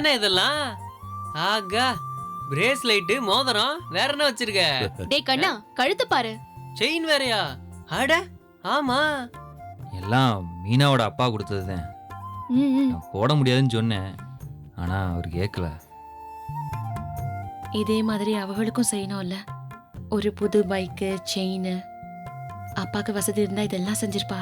என்னண்ணே இதெல்லாம்? ஆகா பிரேஸ்லைட்டு மோதிரம் வேற என்ன வச்சிருக்க? டேய் கண்ணா கழுத்து பாரு. செயின் வேறயா? அட ஆமா. எல்லாம் மீனாவோட அப்பா கொடுத்தது தான் ம், ம். நான் போட முடியாதுன்னு சொன்னேன் ஆனா அவர் கேட்கல. இதே மாதிரி அவளுக்கும் செய்யணும்ல. ஒரு புது பைக்கு செயின் அப்பாக்கு வசதி இருந்தா இதெல்லாம் செஞ்சிருப்பா.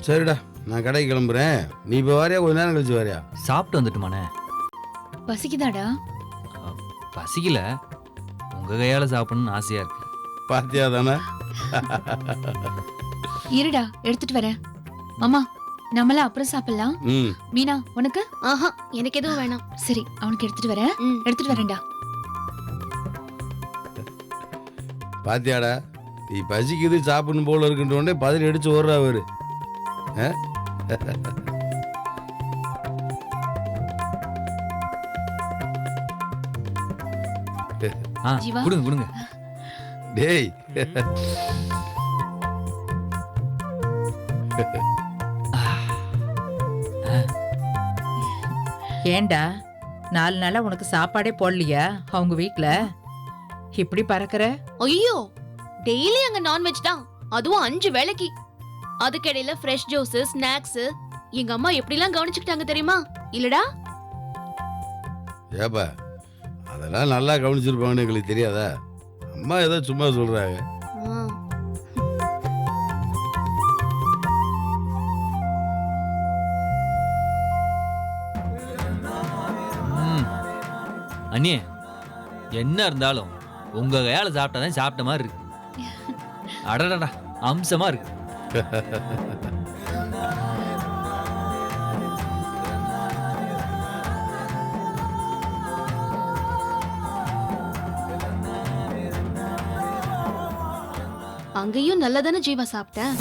சரிடா. நான் கடைக்கு கிளம்புறேன். நீ இப்போ வாரியா? கொஞ்ச நேரம் கழிச்சு வாரியா? சாப்பிட்டு வந்துட்டுமாண்ணே. பசிக்குதாடா? பசிக்கல. உங்க கையால சாப்பிடணும்னு ஆசையா இருக்கு. பாத்தியா தானே? இருடா எடுத்துட்டு வரேன். மாமா நம்மள அப்புறம் சாப்பிடலாம். ம். மீனா உனக்கு? ஆஹா எனக்கு எதுவும் வேணாம். சரி அவனுக்கு எடுத்துட்டு வரேன். ம். எடுத்துட்டு வரேன்டா. பாத்தியாடா நீ பசிக்குது சாப்பிடணும் போல இருக்குன்ற உடனே பதில் அடிச்சு ஓடுறா அவரு ஆ? ஜீவா. கொடுங்க கொடுங்க டேய். ஏண்டா நாலு நாளா உனக்கு சாப்பாடே போடலையா அவங்க வீட்ல? இப்படி பறக்குற? ஐயோ டெய்லி அங்க நான்வெஜ் தான். அதுவும் அஞ்சு வேளைக்கு. அதுக்கிடையில ஃப்ரெஷ் ஜூஸ் ஸ்நாக்ஸ் எங்க அம்மா எப்படிலாம் கவனிச்சுக்கிட்டாங்க தெரியுமா? இல்லடா? ஏப்பா அதெல்லாம் நல்லா கவனிச்சிருப்பாங்கன்னு எங்களுக்கு தெரியாதா? அம்மா ஏதோ சும்மா சொல்றாங்க. அண்ணே என்ன இருந்தாலும் உங்க கையால சாப்பிட்டாதான் சாப்பிட்ட மாதிரி இருக்கு. அடடடா அம்சமா இருக்கு. அங்கேயும் நல்லதானே ஜீவா சாப்பிட்டேன்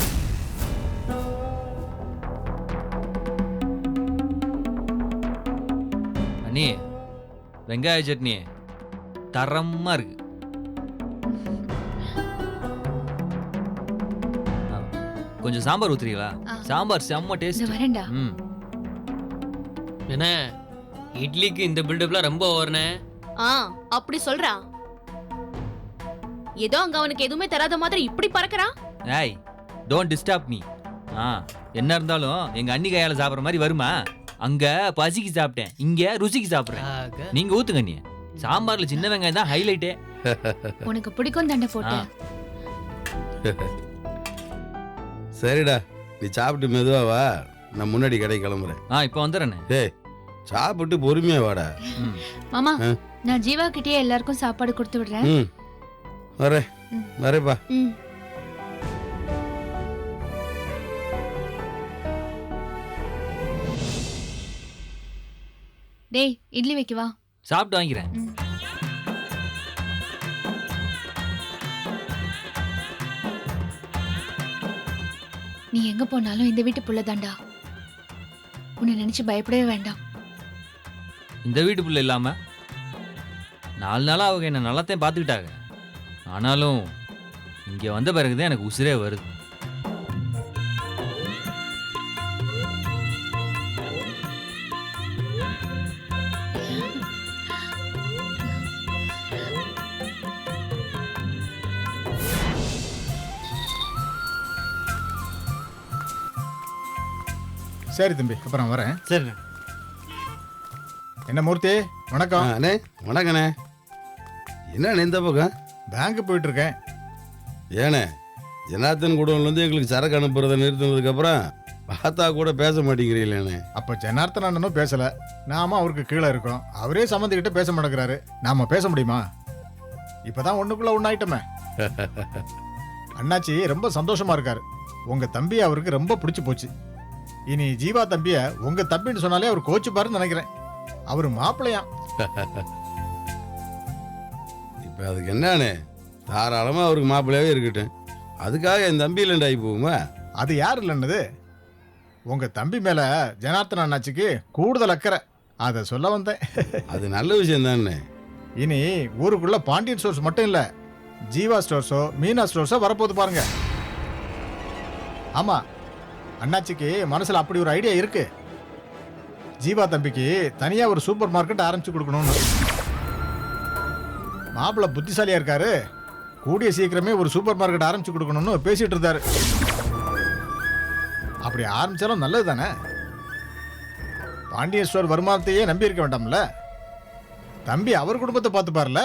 அண்ணி வெங்காய சட்னி தரமா இருக்கு. கொஞ்சம் சாம்பார் ஊத்துறீங்களா. சாம்பார் செம்ம டேஸ்ட் வரேன்டா. ம். என்ன? இட்லிக்கு இந்த பில்டப்லாம் ரொம்ப ஓவர்னே ஆ அப்படி சொல்றா. ஏதோ அங்க அவனுக்கு எதுவுமே தராத மாதிரி இப்படி பறக்கறான் ஏய் டோன்ட் டிஸ்டர்ப் மீ ஆ என்ன இருந்தாலும் எங்க அண்ணி கையால சாப்பிடுற மாதிரி வருமா? அங்க பசிக்கு சாப்பிட்டேன். இங்க ருசிக்கு சாப்பிடுறேன். நீங்க ஊத்துங்க அண்ணி சாம்பார்ல சின்ன வெங்காயம் தான் ஹைலைட்டே உனக்கு பிடிக்கும் தண்டை போட்டேன் சரிடா நீ சாப்பிட்டு மெதுவா வா. நான் முன்னாடி கடைக்கு கிளம்புறேன். ஆ இப்போ வந்துடுறேண்ணே டேய் சாப்பிட்டு பொறுமையா வாடா. மாமா ஆ. நான் ஜீவா கிட்டயே எல்லாருக்கும் சாப்பாடு கொடுத்து விடுறேன். ம். வரேன். ம். வரேப்பா. ம். டேய் இட்லி வைக்கவா? சாப்பிட்டு வாங்கிக்கிறேன். ம். நீ எங்க போனாலும் இந்த வீட்டு புள்ள தாண்டா உன்னை நினைச்சு பயப்படவே வேண்டாம். இந்த வீட்டு புள்ள இல்லாம? நாலு நாளா அவங்க என்ன நல்லாத்தையும் பார்த்துக்கிட்டாங்க. ஆனாலும் இங்க வந்த பிறகுதான் எனக்கு உசிரே வருது. சரி தம்பி அப்புறம் வரேன். சரி என்ன மூர்த்தி வணக்கம். அண்ணே வணக்கண்ணே. என்ன இந்த பக்கம்? பேங்க் போயிட்டு இருக்கேன் ஏண்ணே ஜனார்த்தன் குடோன்லேருந்து எங்களுக்கு சரக்கு அனுப்புறதை நிறுத்தினதுக்கப்புறம் பார்த்தா கூட பேச மாட்டேங்கிறீங்களேண்ணே. அப்ப ஜனார்த்தன் அண்ணனும் பேசல. நாம அவருக்கு கீழே இருக்கோம். அவரே சம்மந்திக்கிட்ட பேச மாட்டேங்கிறாரு. நாம பேச முடியுமா? இப்பதான் ஒண்ணுக்குள்ள ஒண்ணாயிட்டமே. அண்ணாச்சி ரொம்ப சந்தோஷமா இருக்காரு. உங்க தம்பி அவருக்கு ரொம்ப பிடிச்சு போச்சு. இனி ஜீவா தம்பிய உங்க தம்பின்னு சொன்னாலே அவர் கோச்சுப்பாருன்னு நினைக்கிறேன். அவர் மாப்பிள்ளையாம் இப்போ அதுக்கு என்னண்ணே தாராளமாக அவருக்கு மாப்பிள்ளையாவே இருக்கட்டும். அதுக்காக என் தம்பி இல்லைண்டா ஆகி போகுமா அது யார் இல்லைன்னது? உங்க தம்பி மேல ஜனார்த்தன் அண்ணாச்சிக்கு கூடுதல் அக்கறை. அதை சொல்ல வந்தேன். அது நல்ல விஷயம் தானே? இனி ஊருக்குள்ள பாண்டியன் ஸ்டோர்ஸ் மட்டும் இல்ல ஜீவா ஸ்டோர்ஸோ மீனா ஸ்டோர்ஸோ வரப்போகுது பாருங்க. ஆமா அண்ணாச்சிக்கு மனசில் அப்படி ஒரு ஐடியா இருக்கு. ஜீவா தம்பிக்கு தனியாக ஒரு சூப்பர் மார்க்கெட் ஆரம்பிச்சு கொடுக்கணும்னு. மாப்பிள்ளை புத்திசாலியாக இருக்காரு. கூடிய சீக்கிரமே ஒரு சூப்பர் மார்க்கெட் ஆரம்பிச்சு கொடுக்கணும்னு பேசிட்டு இருந்தாரு. அப்படி ஆரம்பிச்சாலும் நல்லது தானே பாண்டியேஸ்வர் வருமானத்தையே நம்பி இருக்க வேண்டாம்ல? தம்பி அவர் குடும்பத்தை பார்த்துப்பார்ல?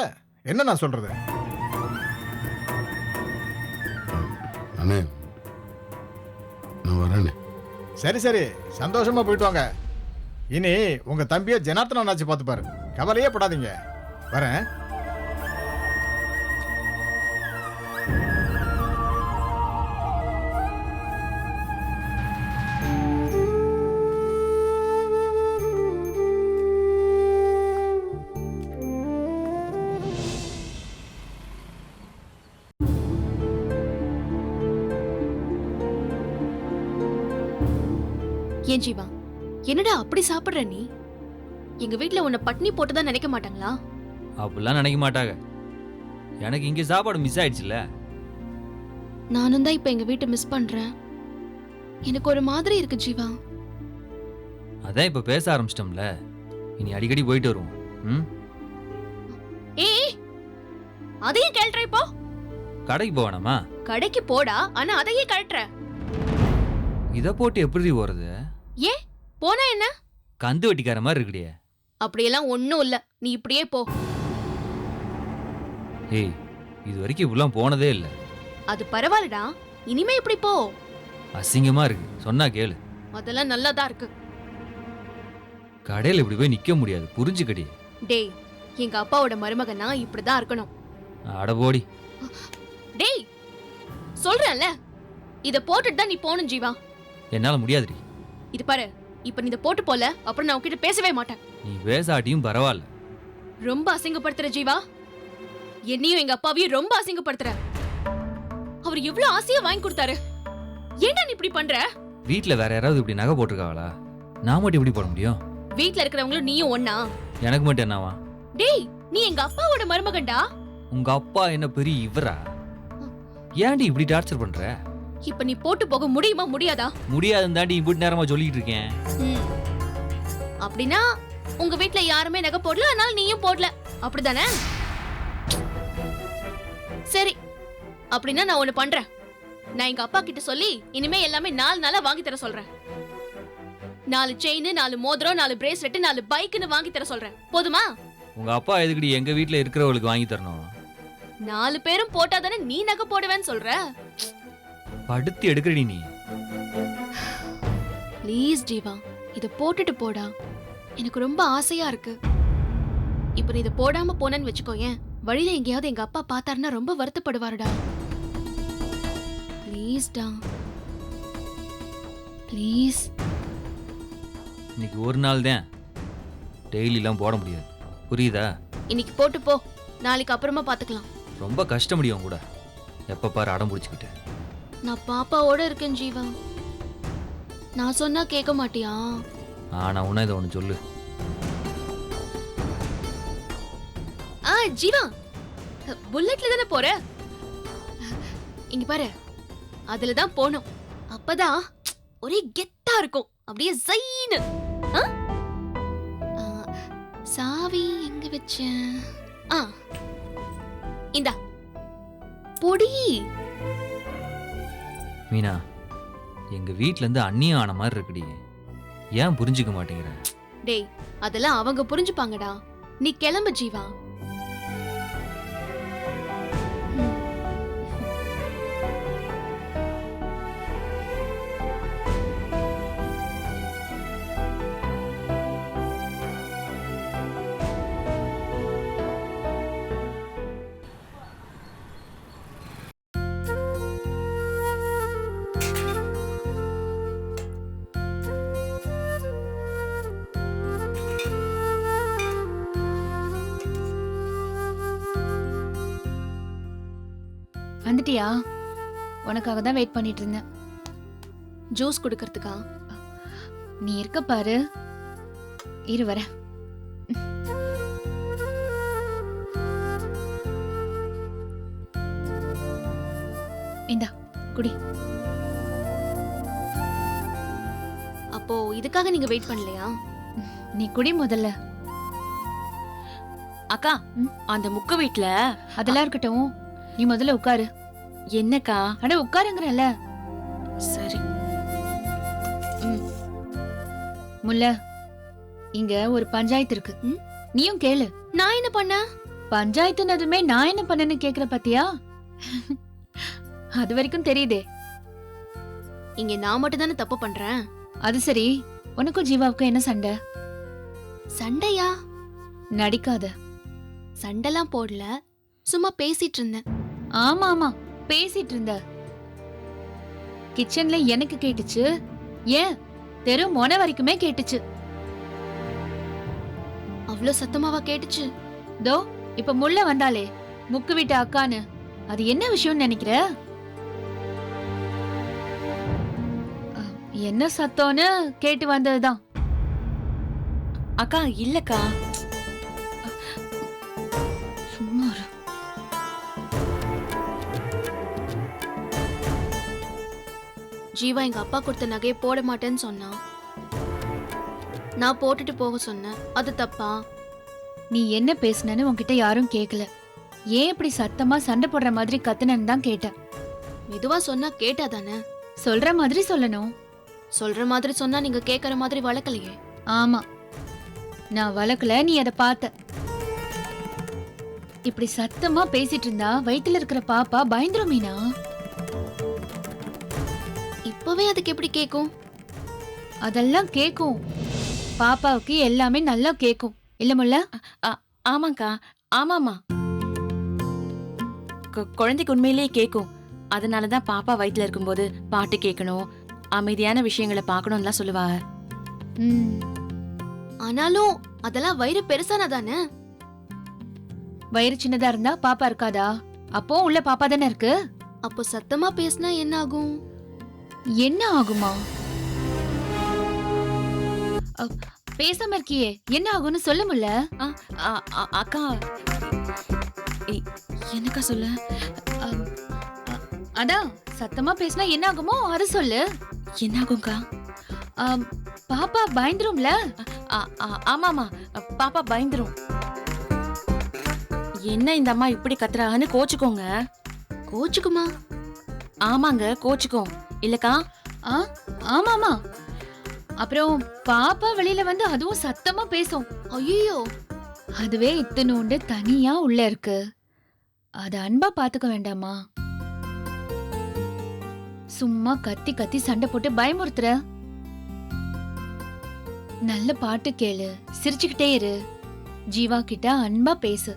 என்ன நான் சொல்றது? அண்ணே நான் வரேன்னு சரி சரி. சந்தோஷமா போயிட்டு வாங்க. இனி உங்க தம்பியை ஜனார்த்தன அண்ணாச்சி பார்த்துப்பாரு கவலையே படாதீங்க. வரேன். ஏன் ஜீவா? என்னடா அப்படி சாப்பிடுற நீ? எங்க வீட்ல உன்னை பட்னி போட்டுதான் நினைக்க மாட்டாங்களா? அப்படிலாம் நினைக்க மாட்டாங்க. எனக்கு இங்கே சாப்பாடு மிஸ் ஆயிடுச்சுல்ல? நானும் தான் இப்ப எங்க வீட்டை மிஸ் பண்றேன். எனக்கு ஒரு மாதிரி இருக்கு ஜீவா. அதான் இப்போ பேச ஆரம்பிச்சிட்டோம்ல. இனி அடிக்கடி போயிட்டு வருவோம். ம்? ஏய் அதையும் கேள்ற இப்போ? கடைக்கு போவேணாமா கடைக்கு போடா ஆனா அதையே கழட்டுற. இதை போட்டு எப்படி போகிறது போனா என்ன? கந்து வெட்டிக்கார மாதிரி இருக்குடியே. அப்படியெல்லாம் ஒண்ணும் இல்ல. நீ இப்படியே போ. ஏய் இது வரைக்கும் இப்படிலாம் போனதே இல்லை. அது பரவாயில்லடா. இனிமே இப்படி போ. அசிங்கமாக இருக்கு. சொன்னா கேளு. அதெல்லாம் நல்லாதான் இருக்கு. கடையில் இப்படி போய் நிற்க முடியாது. புரிஞ்சுக்கடி. டேய் எங்க அப்பாவோட மருமகனா இப்படிதான் இருக்கணும். அட போடி. டேய் சொல்றேன்ல. இத போட்டுட்டு தான் நீ போகணும் ஜீவா. என்னால் முடியாதுடி. இது பாரு இப்ப நீ இத போட்டு போல அப்புறம் நான் உன்கிட்ட பேசவே மாட்டேன். நீ பேசாட்டியும் பரவாயில்ல. ரொம்ப அசிங்கப்படுத்துற ஜீவா. என்னையும் எங்க அப்பாவையும் ரொம்ப அசிங்கப்படுத்துற. அவர் எவ்வளவு ஆசையா வாங்கி கொடுத்தாரு. ஏன்டா நீ இப்படி பண்ற? வீட்டில் வேற யாராவது இப்படி நகை போட்டிருக்காங்களா? நான் மட்டும் எப்படி போட முடியும்? வீட்ல இருக்கிறவங்களும் நீயும் ஒண்ணா? எனக்கு மட்டும் என்னவா? டேய் நீ எங்க அப்பாவோட மருமகன்டா? உங்க அப்பா என்ன பெரிய இவரா? ஏன்டி இப்படி டார்ச்சர் பண்ற? இப்ப நீ போட்டு போக முடியுமா முடியாதா? முடியாதுன்னு தாண்டி இப்படி நேரமா சொல்லிட்டு இருக்கேன். ம். அப்படின்னா உங்க வீட்ல யாருமே நகை போடல அதனால நீயும் போடல. அப்படிதானே சரி. அப்படின்னா நான் ஒண்ணு பண்றேன். நான் எங்க அப்பா கிட்ட சொல்லி இனிமே எல்லாமே நாலு நாளா வாங்கி தர சொல்றேன். நாலு செயின் நாலு மோதிரம் நாலு பிரேஸ்லெட் நாலு பைக்குன்னு வாங்கி தர சொல்றேன். போதுமா? உங்க அப்பா எதுக்குடி எங்க வீட்ல இருக்கிறவளுக்கு வாங்கி தரணும்? நாலு பேரும் போட்டாதானே நீ நகை போடுவேன்னு சொல்ற? படுத்து எடுக்கடி நீ. ப்ளீஸ் ஜீவா இத போட்டுட்டு போடா. எனக்கு ரொம்ப ஆசையா இருக்கு. இப்ப நீ இத போடாம போனேன்னு வச்சுக்கோயேன். வழியில எங்கேயாவது எங்க அப்பா பார்த்தாருன்னா ரொம்ப வருத்தப்படுவாருடா. ப்ளீஸ் டா. ப்ளீஸ் இன்னைக்கு ஒரு நாள் தான். டெய்லிலாம் போட முடியாது. புரியுதா? இன்னைக்கு போட்டு போ. நாளைக்கு அப்புறமா பாத்துக்கலாம் ரொம்ப கஷ்டம் முடியும் கூட. எப்ப பாரு அடம் பிடிச்சிக்கிட்டு. நான் பாப்பாவோட இருக்கேன் ஜீவா. நான் சொன்னா கேட்க மாட்டியா? ஆனா உன்ன இதை ஒன்று சொல்லு. ஆ ஜீவா புல்லட்ல தானே போற? இங்க பாரு அதுல தான் போகணும் அப்பதான் ஒரே கெத்தா இருக்கும். அப்படியே? ஆ, சாவி எங்க வச்சேன் ஆ இந்தா. பொடி. மீனா எங்கள் வீட்டிலேருந்து இருந்து அந்நியம் ஆன மாதிரி இருக்குடி. ஏன் புரிஞ்சுக்க மாட்டேங்கிற? டேய் அதெல்லாம் அவங்க புரிஞ்சுப்பாங்கடா. நீ கிளம்பு ஜீவா. உனக்காக தான் வெயிட் பண்ணிட்டு இருந்தேன் ஜூஸ் குடுக்கறதுக்கா? நீ இருக்க பாரு. இரு வர இந்தா குடி. அப்போ இதுக்காக நீங்க வெயிட் பண்ணலையா? நீ குடி முதல்ல. அக்கா? அந்த முக்கு வீட்ல அதெல்லாம் இருக்கட்டும். நீ முதல்ல உட்காரு. என்னக்கா? அட உட்காருங்கறல சரி. முல்ல இங்க ஒரு பஞ்சாயத்து இருக்கு? நீயும் கேளு. நான் என்ன பண்ண? பஞ்சாயத்துனதுமே நான் என்ன பண்ணேன்னு கேக்குற பாத்தியா? அது வரைக்கும் தெரியுதே. இங்க நான் மட்டும் தானே தப்பு பண்றேன்? அது சரி. உனக்கும் ஜீவாவுக்கும் என்ன சண்டை? சண்டையா? நடிக்காத. சண்டைலாம் போடல. சும்மா பேசிட்டு இருந்தேன். ஆமா ஆமா. பேசிட்டு இருந்த கிச்சன்ல எனக்கு கேட்டுச்சு. ஏன்? தெரு மொன வரைக்குமே கேட்டுச்சு. அவ்வளவு சத்தமாவா கேட்டுச்சு? தோ இப்ப முள்ள வந்தாலே முக்கு விட்ட அக்கான்னு. அது என்ன விஷயம்னு நினைக்கிற? என்ன சத்தம்னு கேட்டு வந்ததுதான். அக்கா இல்லக்கா. சும்மா ஜீவா எங்க அப்பா கொடுத்த நகையை போட மாட்டேன்னு சொன்னான் நான் போட்டுட்டு போக சொன்னேன். அது தப்பா? நீ என்ன பேசுனன்னு உன்கிட்ட யாரும் கேக்கல. ஏன் இப்படி சத்தமா சண்டை போடுற மாதிரி கத்துனன்னு தான் கேட்டேன். மெதுவா சொன்னா கேட்டா தானே? சொல்ற மாதிரி சொல்லணும். சொல்ற மாதிரி சொன்னா நீங்க கேக்குற மாதிரி வளர்க்கலையே. ஆமா. நான் வளர்க்கல நீ அதை பார்த்த. இப்படி சத்தமா பேசிட்டு இருந்தா வயித்துல இருக்கிற பாப்பா பயந்துரும் மீனா இப்பவே அதுக்கு எப்படி கேக்கும்? அதெல்லாம் கேக்கும். பாப்பாவுக்கு எல்லாமே நல்லா கேக்கும். இல்ல முல்ல? ஆமாக்கா ஆமாமா குழந்தைக்கு உண்மையிலேயே கேக்கும். அதனாலதான் பாப்பா வயித்துல இருக்கும்போது பாட்டு கேட்கணும் அமைதியான விஷயங்களை பார்க்கணும்லாம் சொல்லுவா. ஆனாலும் அதெல்லாம் வயிறு பெருசானா தானே வயிறு சின்னதா இருந்தா பாப்பா இருக்காதா? அப்போ உள்ள பாப்பா தானே இருக்கு? அப்போ சத்தமா பேசினா என்ன ஆகும்? என்ன ஆகுமா? பேசாம இருக்கியே. என்ன ஆகும்னு சொல்ல முடியல? அக்கா. என்னக்கா சொல்ல? அதான் சத்தமா பேசினா என்ன ஆகுமோ அது சொல்லு. என்னாகும்க்கா அம், பாப்பா பயந்துரும்ல? ஆமாமா பாப்பா பயந்துரும். என்ன இந்த அம்மா இப்படி கத்துறாங்கன்னு கோச்சுக்கோங்க. கோச்சுக்குமா? ஆமாங்க கோச்சுக்கோம். இல்லக்கா? ஆ ஆமாமா அப்புறம் பாப்பா வெளியில வந்து அதுவும் சத்தமா பேசும். ஐயோ அதுவே இத்தனோண்டு தனியா உள்ள இருக்கு. அதை அன்பா பாத்துக்க வேண்டாமா சும்மா கத்தி கத்தி சண்டை போட்டு பயமுறுத்துற. நல்ல பாட்டு கேளு. சிரிச்சுக்கிட்டே இரு. ஜீவா கிட்ட அன்பா பேசு.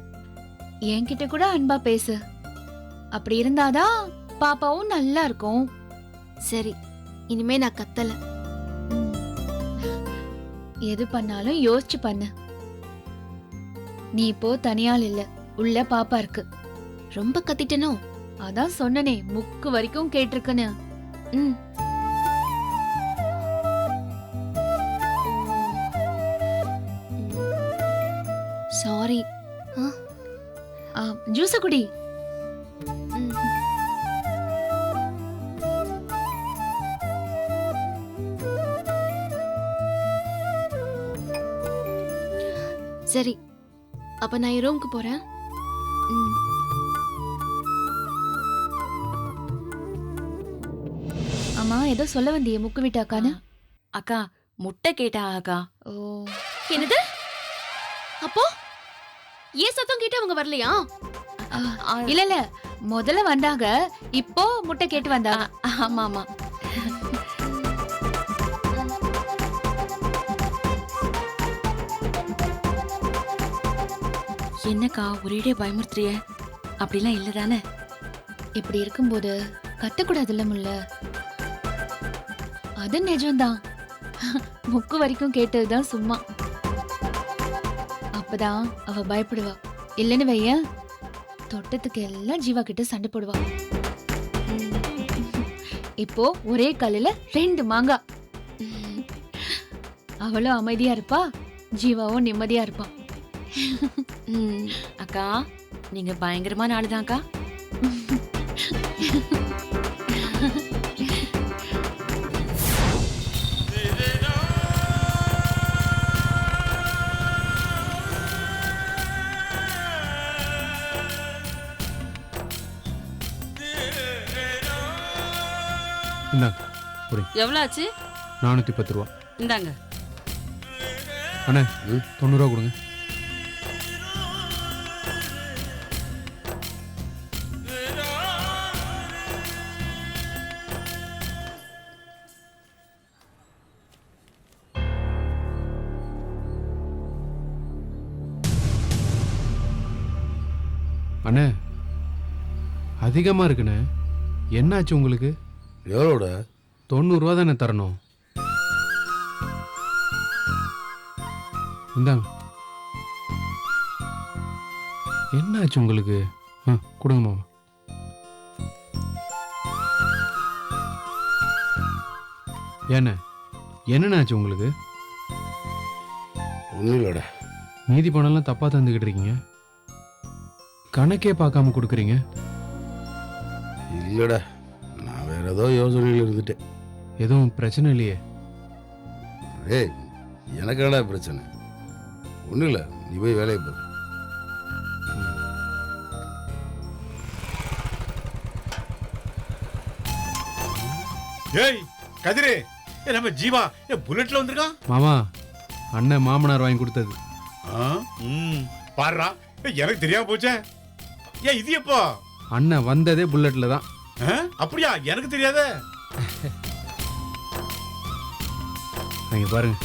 என்கிட்ட கூட அன்பா பேசு. அப்படி இருந்தாதான் பாப்பாவும் நல்லா இருக்கும். சரி இனிமே நான் கத்தல. எது பண்ணாலும் யோசிச்சு பண்ணு. நீ இப்போ தனியாள் இல்ல உள்ள பாப்பா இருக்கு. ரொம்ப கத்திட்டனோ? அதான் சொன்னனே முக்கு வரைக்கும் கேட்டிருக்குன்னு. ம். சாரி. ஜூஸ குடி. சரி அப்ப நான் என் ரூமுக்கு போறேன். ம். ஆமா ஏதோ சொல்ல வந்தியே முக்கு விட்டாக்கான்னு அக்கா முட்டை கேட்டா அக்கா. ஓ. என்னது? அப்போ? ஏன் சத்தம் கேட்டு அவங்க வரலையா? ஆ, இல்ல இல்ல முதல்ல வந்தாங்க இப்போ முட்டை கேட்டு வந்தாங்க ஆமா ஆமா. என்னக்கா ஒரேடியே பயமுறுத்துறிய? அப்படிலாம் இல்லை தானே இப்படி இருக்கும்போது கத்தக்கூடாதுல்ல முல்ல? அது நிஜம்தான். முக்கு வரைக்கும் கேட்டதுதான் சும்மா. அப்பதான் அவ பயப்படுவா. இல்லைன்னு வைய தொட்டத்துக்கு எல்லாம் ஜீவா கிட்ட சண்டை போடுவா. இப்போ ஒரே கல்லுல ரெண்டு மாங்கா. அவளும் அமைதியா இருப்பா ஜீவாவும் நிம்மதியா இருப்பான் அக்கா நீங்க பயங்கரமான ஆளுதான்க்கா இந்தாங்க புரி எவ்வளோ ஆச்சு? நானூற்றி பத்து ரூபா. இந்தாங்க. அண்ணே தொண்ணூறுவா கொடுங்க. அதிகமாக இருக்குண்ணே. என்னாச்சு உங்களுக்கு? எவ்வளோட? தொண்ணூறுரூவா தானே தரணும். இந்தாங்க. என்னாச்சு உங்களுக்கு? ஆ கொடுங்க மாமா. ஏண்ணே என்னண்ணாச்சு உங்களுக்கு? ஒன்றும் இல்லைடா மீதி பணம்லாம் தப்பாக தந்துக்கிட்டு இருக்கீங்க. கணக்கே பார்க்காம கொடுக்குறீங்க. இல்லைடா நான் வேற ஏதோ யோசனையில் இருந்துட்டேன். எதுவும் பிரச்சனை இல்லையே? ஏய் எனக்கு என்னடா பிரச்சனை? ஒன்றும் இல்லை நீ போய் வேலையை பாரு. ஏய் கதிரு ஏய், நம்ம ஜீவா ஏ புல்லட்ல வந்திருக்கான்? மாமா அண்ணன் மாமனார் வாங்கி கொடுத்தது. ஆ, ம் பாருடா ஏய், எனக்கு தெரியாம போச்சே. ஏன் இது எப்போ? அண்ணன் வந்ததே புல்லட்டில் தான். அப்படியா? எனக்கு தெரியாதே. அங்கே பாருங்க.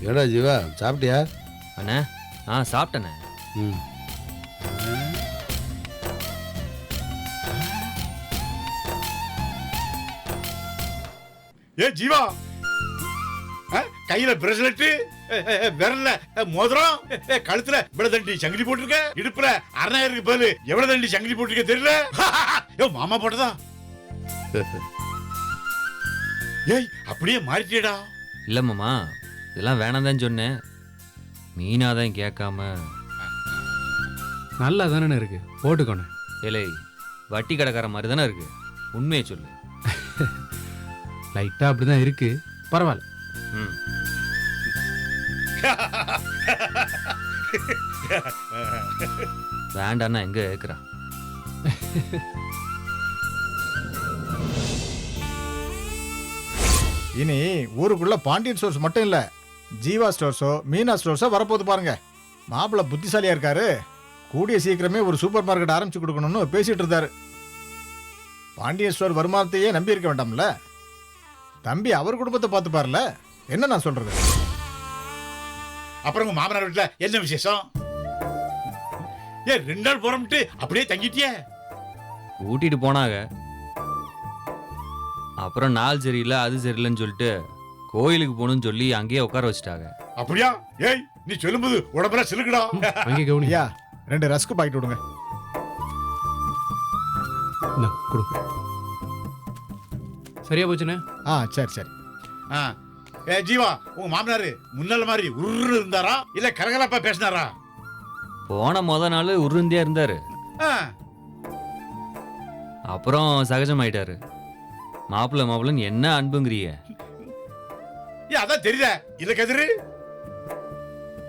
ஏடா ஜீவா சாப்பிட்டியா? அண்ணே ஆ சாப்பிட்டேண்ணே ம். ஏ ஜீவா. ஆ, கையில பிரஸ்லெட் விரல்ல. மோதிரம். கழுத்துல இவ்வளவு தண்டி சங்கிலி போட்டிருக்க? இடுப்புல அரணாயிரம் பதில் எவ்வளவு தண்டி சங்கிலி போட்டிருக்க தெரியல? ஏ மாமா போட்டதா? ஏய் அப்படியே மாறிட்டியடா. இல்லை மாமா. இதெல்லாம் வேணாம் தான் சொன்னேன். மீனா தான் கேட்காம. நல்லா தானே இருக்கு. போட்டுக்கோண்ணே. ஏலே வட்டி கடைக்கார மாதிரி தானே இருக்கு. உண்மையை சொல்லு. லைட்டாக அப்படி தான் இருக்கு. பரவாயில்ல. ம். வேண்டாண்ணா எங்க கேட்குறா இனி ஊருக்குள்ள பாண்டியன் ஸ்டோர்ஸ் மட்டும் இல்ல ஜீவா ஸ்டோர்ஸோ மீனா ஸ்டோர்ஸோ வரப்போகுது பாருங்க. மாப்பிள்ளை புத்திசாலியா இருக்காரு. கூடிய சீக்கிரமே ஒரு சூப்பர் மார்க்கெட் ஆரம்பிச்சு கொடுக்கணும்னு பேசிட்டு இருந்தாரு. பாண்டியன் ஸ்டோர் வருமானத்தையே நம்பி இருக்க வேண்டாம்ல? தம்பி அவர் குடும்பத்தை பார்த்துப்பார்ல? என்ன நான் சொல்றது? அப்புறம் உங்க மாமனார் வீட்டுல என்ன விசேஷம்? ஏ ரெண்டு நாள் போறோம்ட்டு அப்படியே தங்கிட்டியே? கூட்டிட்டு போனாங்க. அப்புறம் நாள் சரியில்லை அது சரியில்லைன்னு சொல்லிட்டு கோயிலுக்கு போகணும்னு சொல்லி அங்கேயே உட்கார வச்சுட்டாங்க. அப்படியா? ஏய் நீ சொல்லும்போது உடம்பெல்லாம் சிலுக்குடா. அங்கே கவுனி. ஐயா ரெண்டு ரஸ்க் பாக்கெட் விடுங்க. இந்தா, கொடு. சரியா போச்சுண்ணே ஆ சரி சரி. ஆ. ஏ ஜீவா உங்க மாமனாரு முன்னால மாதிரி உருன்னு இருந்தாரா? இல்ல கலகலப்பா பேசினாரா? போன முத நாள் உருந்தியா இருந்தாரு. ஆ. அப்புறம் சகஜமாயிட்டாரு. மாப்பிள்ளை மாப்பிள்ளைன்னு என்ன அன்புங்கிறிய ஏ அதான் தெரியுத. இல்ல கதிரு?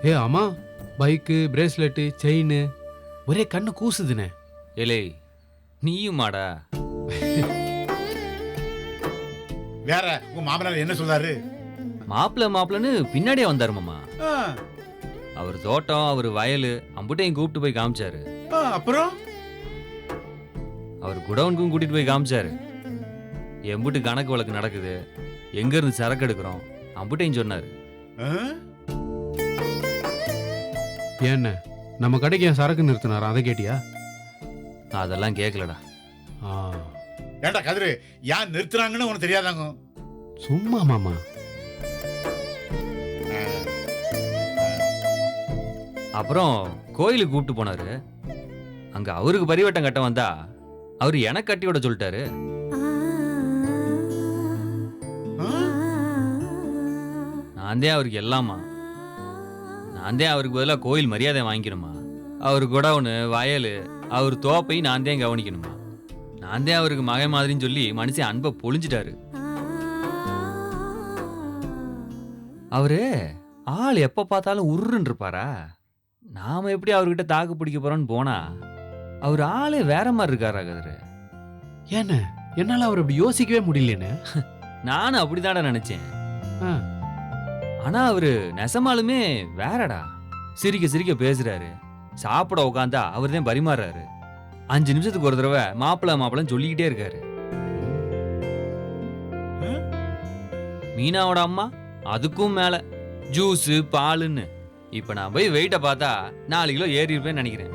ஏ ஆமா பைக்கு பிரேஸ்லெட்டு செயின் ஒரே கண்ணு கூசுதுண்ணே ஏலே நீயுமாடா? வேற உங்க மாமனார் என்ன சொல்றாரு? மாப்பிள்ளை மாப்பிள்ளைன்னு பின்னாடியே வந்தாரு மாமா. ஆ. அவர் தோட்டம் அவர் வயல் அம்புட்டையும் கூப்பிட்டு போய் காமிச்சாரு. ஆ, அப்புறம்? அவர் குடவுனுக்கும் கூட்டிட்டு போய் காமிச்சாரு. எம்புட்டு கணக்கு வழக்கு நடக்குது. எங்க இருந்து சரக்கு எடுக்கிறோம்? அம்புட்டையும் சொன்னாரு. ஆ? ஏண்ணே நம்ம கடைக்கு என் சரக்கு நிறுத்தினாரா? அதை கேட்டியா? அதெல்லாம் கேட்கலடா ஆ. ஏன்டா கதிரு ஏன் நிறுத்துறாங்கன்னு உனக்கு தெரியாதாங்க? சும்மா மாமா. அப்புறம் கோயிலுக்கு கூப்பிட்டு போனாரு. அங்க அவருக்கு பரிவட்டம் கட்ட வந்தா அவர் எனக்கு கட்டி விட சொல்லிட்டாரு. நான் தான் அவருக்கு எல்லாமா நான் தான் அவருக்கு பதிலாக கோயில் மரியாதை வாங்கிக்கணுமா அவர் குடவுனு வயல் அவர் தோப்பை நான் தான் கவனிக்கணுமா நான் தான் அவருக்கு மகை மாதிரின்னு சொல்லி மனுஷன் அன்பை பொழிஞ்சிட்டாரு. அவரு ஆள் எப்போ பார்த்தாலும் உருன்னு இருப்பாரா? நாம எப்படி அவர்கிட்ட தாக்கு பிடிக்க போறோம்னு போனா அவர் ஆளே வேற மாதிரி இருக்காரா கதிரு? ஏண்ணே என்னால அவர் அப்படி யோசிக்கவே முடியலண்ணே நானும் அப்படிதான்டா நினைச்சேன். ஆ. ஆனா அவரு நெசமாலுமே வேறடா. சிரிக்க சிரிக்க பேசுறாரு. சாப்பிட உட்காந்தா அவர் தான் பரிமாறுறாரு. அஞ்சு நிமிஷத்துக்கு ஒரு தடவை மாப்பிள மாப்பிளன்னு சொல்லிக்கிட்டே இருக்காரு. மீனாவோட அம்மா அதுக்கும் மேல. ஜூஸ் பாலுன்னு. இப்போ நான் போய் வெயிட்டை பார்த்தா நாலு கிலோ ஏறி இருப்பேன்னு நினைக்கிறேன்.